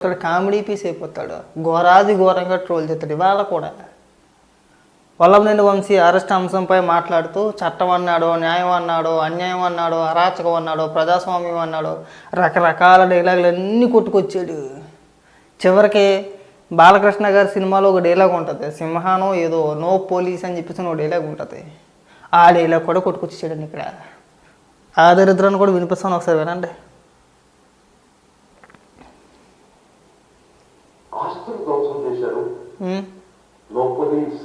ఇక్కడ comedy piece అయిపోతాడు. ఘోరాది ఘోరంగా ట్రోల్ చేస్తాడు. ఇవాళ కూడా. వల్లభనేని వంశీ అరెస్ట్ అంశంపై మాట్లాడుతూ చట్టం అన్నాడు న్యాయం అన్నాడు అన్యాయం అన్నాడు అరాచకం అన్నాడు ప్రజాస్వామ్యం అన్నాడు రకరకాల డైలాగులు అన్నీ కొట్టుకొచ్చాడు. చివరికి బాలకృష్ణ గారి సినిమాలో ఒక డైలాగ్ ఉంటుంది. సింహానం ఏదో నో పోలీస్ అని చెప్పేసి ఒక డైలాగ్ ఉంటుంది. ఆ డైలాగ్ కూడా కొట్టుకొచ్చాడండి ఇక్కడ. ఆ దరిద్రాన్ని కూడా వినిపిస్తాను ఒకసారి వినండి. ఆస్తులు ధ్వంసం చేశారు నో పోలీస్.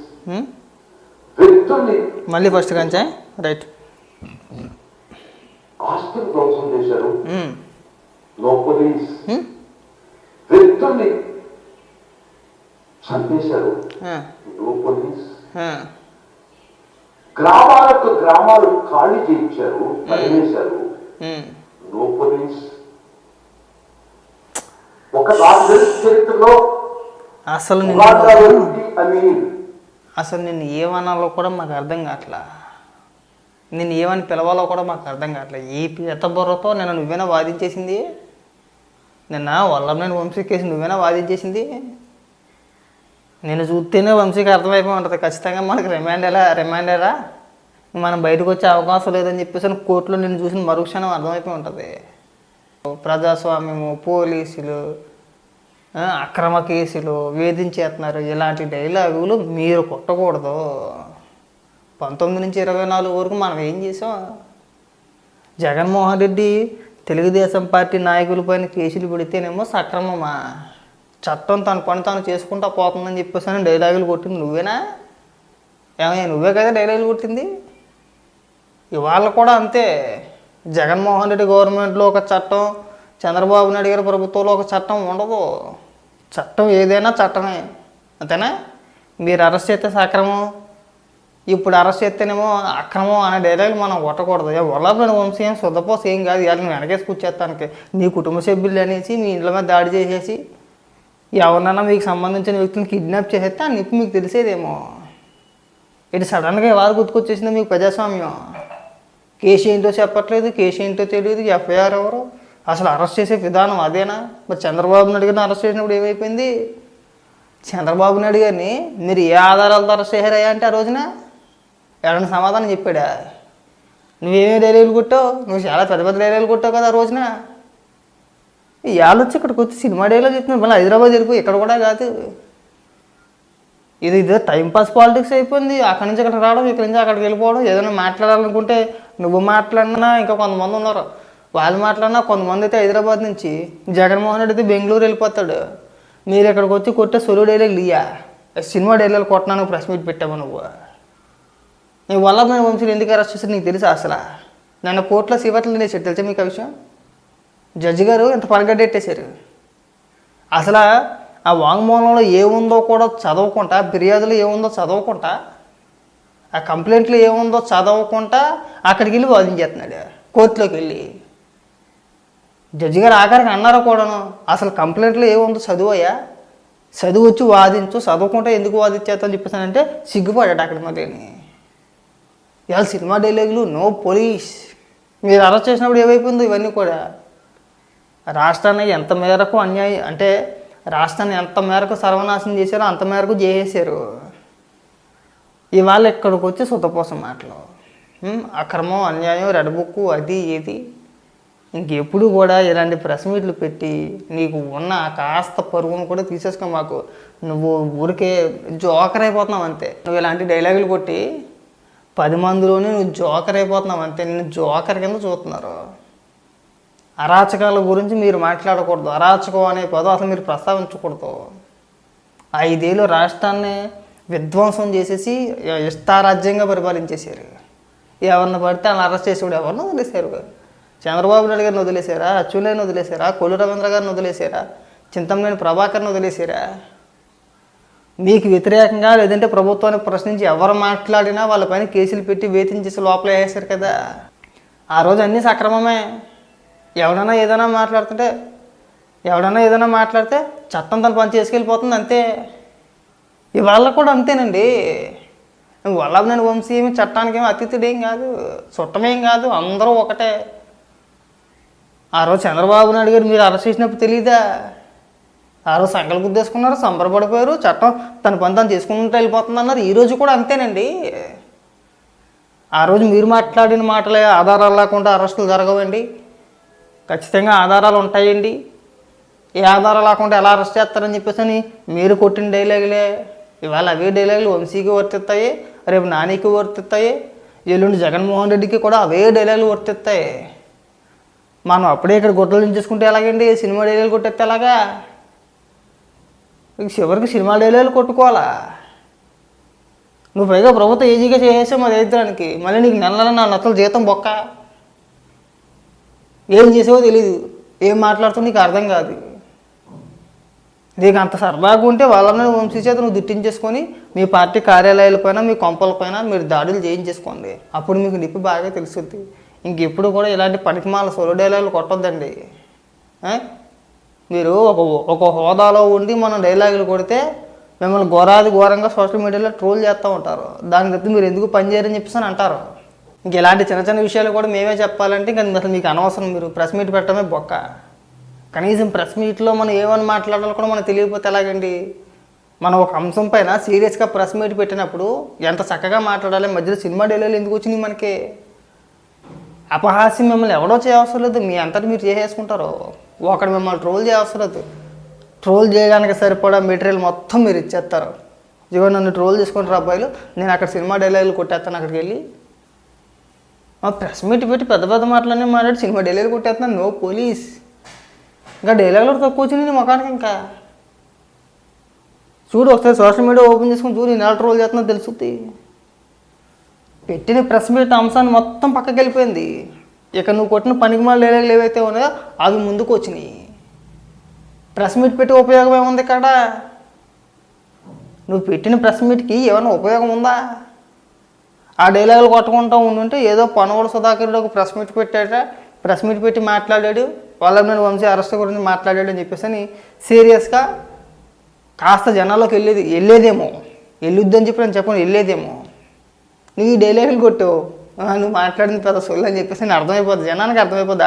వ్యక్తుల్ని మళ్ళీ ఫస్ట్ కంచా రైట్ ఆస్తులు ధ్వంసం చేశారు నో పోలీస్ వ్యక్తుల్ని చంపేశారు నో పోలీస్ గ్రామాలకు గ్రామాలు ఖాళీ చేయించారు తరిమేశారు ఉమ్. నో పోలీస్ ఒక రాజధాని చరిత్రలో అసలు అసలు నేను ఏమనాలో కూడా మాకు అర్థం కావట్లా? నేను ఏమని పిలవాలో కూడా మాకు అర్థం కావట్లే? ఈ పిత బుర్రతో నేను నువ్వేనా వాదించేసింది? నిన్న వల్లభనేని వంశీ కేసు నువ్వేనా వాదించేసింది? నేను చూస్తేనే వంశీకి అర్థమైపోయి ఉంటుంది ఖచ్చితంగా మనకి రిమాండ్ ఎలా రిమాండ్ ఎలా? మనం బయటకు వచ్చే అవకాశం లేదని చెప్పేసి అని కోర్టులో నేను చూసిన మరుక్షణం అర్థమైపోయి ఉంటుంది ప్రజాస్వామ్యము పోలీసులు అక్రమ కేసులు వేధించేస్తున్నారు ఇలాంటి డైలాగులు మీరు కొట్టకూడదు. పంతొమ్మిది నుంచి ఇరవై నాలుగు వరకు మనం ఏం చేసాం? జగన్మోహన్ రెడ్డి తెలుగుదేశం పార్టీ నాయకులపైన కేసులు పెడితేనేమో సక్రమమా? చట్టం తన పని తాను చేసుకుంటా పోతుందని చెప్పేసి అని డైలాగులు కొట్టింది నువ్వేనా? ఏమయ్యా నువ్వే కదా డైలాగులు కొట్టింది? ఇవాళ కూడా అంతే. జగన్మోహన్ రెడ్డి గవర్నమెంట్లో ఒక చట్టం చంద్రబాబు నాయుడు గారి ప్రభుత్వంలో ఒక చట్టం ఉండదు. చట్టం ఏదైనా చట్టమే అంతేనా? మీరు అరెస్ట్ చేస్తే సక్రమం ఇప్పుడు అరెస్ట్ చేస్తేనేమో అక్రమం అనే డైలాగ్ మనం కొట్టకూడదు. ఏ వంశీయం వంశీ ఏం ఏం కాదు ఇవాళ నువ్వు వెనకేసి కూర్చేస్తానికి. నీ కుటుంబ సభ్యులు అనేసి మీ ఇంట్లో మీద దాడి చేసేసి ఎవరినైనా మీకు సంబంధించిన వ్యక్తిని కిడ్నాప్ చేసేస్తే ఆ నిప్పు మీకు తెలిసేదేమో. ఇటు సడన్గా ఎవరు గుర్తుకొచ్చేసిందో మీకు ప్రజాస్వామ్యం. కేసు ఏంటో చెప్పట్లేదు కేసు ఏంటో తెలియదు ఎఫ్ఐఆర్ ఎవరు? అసలు అరెస్ట్ చేసే విధానం అదేనా? మరి చంద్రబాబు నాయుడు గారిని అరెస్ట్ చేసినప్పుడు ఏమైపోయింది? చంద్రబాబు నాయుడు గారిని మీరు ఏ ఆధారాలతో అరెస్ట్ చేశారయ్యా అంటే ఆ రోజున? ఎవరైనా సమాధానం చెప్పాడా? నువ్వేమీ డైరీలు కొట్టావు? నువ్వు చాలా పెద్ద పెద్ద డైరీలు కొట్టావు కదా ఆ రోజున. ఇవాళ వచ్చి ఇక్కడికి వచ్చి సినిమా డైలాగ్ చెప్తున్నావు మళ్ళీ హైదరాబాద్ వెళ్ళిపోయి ఇక్కడ కూడా కాదు. ఇది ఇదే టైంపాస్ పాలిటిక్స్ అయిపోయింది. అక్కడి నుంచి అక్కడికి రావడం ఇక్కడి నుంచి అక్కడికి వెళ్ళిపోవడం ఏదైనా మాట్లాడాలనుకుంటే నువ్వు మాట్లాడినా ఇంకా కొంతమంది ఉన్నారు. వాళ్ళు మాట్లాడినా కొంతమంది అయితే హైదరాబాద్ నుంచి జగన్మోహన్ రెడ్డి అయితే బెంగళూరు వెళ్ళిపోతాడు. మీరు ఇక్కడికి వచ్చి కొట్టే సొలు డైలాగ్ లియా సినిమా డైలాగ్ కొట్టడానికి ప్రెస్ మీట్ పెట్టావు నువ్వు. నీ వల్ల నేను వంశీలు ఎందుకు అరెస్ట్ చేసి నీకు తెలుసా అసలు? నన్ను కోర్టులో సీవట్లు నేను తెలుసా మీకు ఆ విషయం? జడ్జి గారు ఇంత పరగడ్డెట్టేశారు అసలు ఆ వాంగ్మూలంలో ఏముందో కూడా చదవకుండా ఫిర్యాదులో ఏముందో చదవకుండా ఆ కంప్లైంట్లో ఏముందో చదవకుండా అక్కడికి వెళ్ళి వాదించేస్తున్నాడు. కోర్టులోకి వెళ్ళి. జడ్జి గారు ఆఖరికి అన్నారు కూడాను అసలు కంప్లైంట్లో ఏముందో చదువయ్యా చదువు వచ్చి వాదించు చదవకుండా ఎందుకు వాదించేస్తా అని చెప్పేసానంటే సిగ్గుపడ్డాడు అక్కడ మధ్యని ఇవాళ సినిమా డైలాగులు నో పోలీస్. మీరు అరెస్ట్ చేసినప్పుడు ఏమైపోయిందో ఇవన్నీ కూడా. రాష్ట్రాన్ని ఎంత మేరకు అన్యాయం అంటే రాష్ట్రాన్ని ఎంత మేరకు సర్వనాశనం చేశారో అంత మేరకు చేసేసారు ఇవాళ ఇక్కడికి వచ్చి సుతపోసం మాటలు. అక్రమం అన్యాయం రెడ్ బుక్ అది ఇది. ఇంకెప్పుడు కూడా ఇలాంటి ప్రెస్ మీట్లు పెట్టి నీకు ఉన్న కాస్త పరుగును కూడా తీసేసుకో మాకు. నువ్వు ఊరికే జోకర్ అయిపోతున్నావు అంతే. నువ్వు ఇలాంటి డైలాగులు కొట్టి పది మందిలోనే నువ్వు జోకర్ అయిపోతున్నావు అంతే. నిన్ను జోకర్ కింద చూస్తున్నారు. అరాచకాల గురించి మీరు మాట్లాడకూడదు. అరాచకం అనే పదం అసలు మీరు ప్రస్తావించకూడదు. ఐదేళ్ళు రాష్ట్రాన్ని విధ్వంసం చేసేసి ఇష్టారాజ్యంగా పరిపాలించేశారు. ఎవరిని పడితే వాళ్ళని అరెస్ట్ చేసేవాడు ఎవరినో వదిలేశారు చంద్రబాబు నాయుడు గారిని వదిలేశారా? అచ్చులేని వదిలేశారా? కొల్లు రవీంద్ర గారిని వదిలేశారా? చింతమనేని ప్రభాకర్ని వదిలేశారా? మీకు వ్యతిరేకంగా లేదంటే ప్రభుత్వాన్ని ప్రశ్నించి ఎవరు మాట్లాడినా వాళ్ళపైన కేసులు పెట్టి వేధించేసి లోపల వేసారు కదా. ఆ రోజు అన్నీ సక్రమమే. ఎవడైనా ఏదైనా మాట్లాడుతుంటే ఎవడైనా ఏదైనా మాట్లాడితే చట్టం తన పని చేసుకెళ్ళిపోతుంది అంతే. ఇవాళ కూడా అంతేనండి. వల్లభనేని వంశీ ఏమి చట్టానికి ఏమి అతిథుడేం కాదు చుట్టమేం కాదు అందరూ ఒకటే. ఆ రోజు చంద్రబాబు నాయుడు గారు మీరు అరెస్ట్ చేసినప్పుడు తెలియదా ఆ రోజు సంకలు గుద్దేసుకున్నారు? సంబరపడిపోయారు? చట్టం తన పని తను చేసుకుంటూ వెళ్ళిపోతుంది అన్నారు ఈరోజు కూడా అంతేనండి. ఆ రోజు మీరు మాట్లాడిన మాటలే ఆధారాలు లేకుండా అరెస్టులు జరగవండి. ఖచ్చితంగా ఆధారాలు ఉంటాయండి. ఏ ఆధారం లేకుండా ఎలా అరెస్ట్ చేస్తారని చెప్పేసి అని మీరు కొట్టిన డైలాగులే. ఇవాళ అవే డైలాగులు వంశీకి వర్తిస్తాయి రేపు నానికి వర్తిస్తాయి ఎల్లుండి జగన్మోహన్ రెడ్డికి కూడా అవే డైలాగులు వర్తిస్తాయి. మనం అప్పుడే ఇక్కడ గుడ్డలు దించేసుకుంటే ఎలాగండి? సినిమా డైలీలు కొట్టేస్తే ఎలాగా? చివరికి సినిమా డైలీలు కొట్టుకోవాలా? నువ్వు పైగా ప్రభుత్వం ఈజీగా చేసేసావు మా దరిద్రానికి. మళ్ళీ నీకు నెల నెల నా నత్తల జీతం బొక్క. ఏం చేసావో తెలీదు. ఏం మాట్లాడుతావు నీకు అర్థం కాదు. నీకు అంత సరదాగా ఉంటే వాళ్ళని వంశీ చేత నువ్వు దిట్టించేసుకొని మీ పార్టీ కార్యాలయాలపైన మీ కొంపలపైన మీరు దాడులు చేయించేసుకోండి. అప్పుడు మీకు నిప్పి బాగా తెలుస్తుంది. ఇంకెప్పుడు కూడా ఇలాంటి పనికిమాల సొలు డైలాగులు కొట్టొద్దండి మీరు ఒక ఒక హోదాలో ఉండి మనం డైలాగులు కొడితే మిమ్మల్ని ఘోరాది ఘోరంగా సోషల్ మీడియాలో ట్రోల్ చేస్తూ ఉంటారు. దాని తప్పి మీరు ఎందుకు పనిచేయరని చెప్పేసి అని అంటారు. ఇంక ఇలాంటి చిన్న చిన్న విషయాలు కూడా మేమే చెప్పాలంటే ఇంకా అసలు మీకు అనవసరం. మీరు ప్రెస్ మీట్ పెట్టడమే బొక్క. కనీసం ప్రెస్ మీట్లో మనం ఏమని మాట్లాడాలో కూడా మనకు తెలియకపోతే ఎలాగండి? మనం ఒక అంశం పైన సీరియస్గా ప్రెస్ మీట్ పెట్టినప్పుడు ఎంత చక్కగా మాట్లాడాలి? మధ్యలో సినిమా డైలాగులు ఎందుకు వచ్చినాయి మనకి? అపహాస్యం మిమ్మల్ని ఎవడో చేయవసరం లేదు. మీ అంతటి మీరు చేసేసుకుంటారు. ఒకడు మిమ్మల్ని ట్రోల్ చేయవసరం లేదు. ట్రోల్ చేయడానికి సరిపడా మెటీరియల్ మొత్తం మీరు ఇచ్చేస్తారు. ఇదిగో నన్ను ట్రోల్ చేసుకుంటారు అబ్బాయిలు. నేను అక్కడ సినిమా డైలాగులు కొట్టేస్తాను అక్కడికి వెళ్ళి. మా ప్రెస్ మీట్ పెట్టి పెద్ద పెద్ద మాటలన్నీ మాట్లాడి సినిమా డైలాగులు కొట్టేస్తున్నాను నో పోలీస్. ఇంకా డైలాగులు తక్కువ వచ్చింది నీ ముఖానికి ఇంకా. చూడు ఒకసారి సోషల్ మీడియా ఓపెన్ చేసుకుని చూడు నేను ఎలా ట్రోల్ చేస్తున్నా తెలుస్తుంది. పెట్టిన ప్రెస్ మీట్ అంశాన్ని మొత్తం పక్కకి వెళ్ళిపోయింది. ఇక నువ్వు కొట్టిన పనికి మాల ఏవైతే ఉన్నాయో అవి ముందుకు వచ్చినాయి. ప్రెస్ మీట్ పెట్టి ఉపయోగం ఏముంది ఇక్కడ? నువ్వు పెట్టిన ప్రెస్ మీట్కి ఏమైనా ఉపయోగం ఉందా? ఆ డైలాగులు కొట్టుకుంటూ ఉండుంటే ఏదో పనవడు సుధాకర్లో ఒక ప్రెస్ మీట్ పెట్టాట ప్రెస్ మీట్ పెట్టి మాట్లాడాడు. వాళ్ళ వంశీ అరెస్ట్ గురించి మాట్లాడాడు అని చెప్పేసి అని సీరియస్గా కాస్త జనాల్లోకి వెళ్ళేది వెళ్ళేదేమో. వెళ్ళొద్దని చెప్పి నేను చెప్పను వెళ్ళేదేమో. నువ్వు ఈ డైలాగులు కొట్టావు ఆ, నువ్వు మాట్లాడింది పెద్ద సొల్లు అని చెప్పేసి నేను అర్థమైపోద్ది. జనానికి అర్థమైపోద్ది.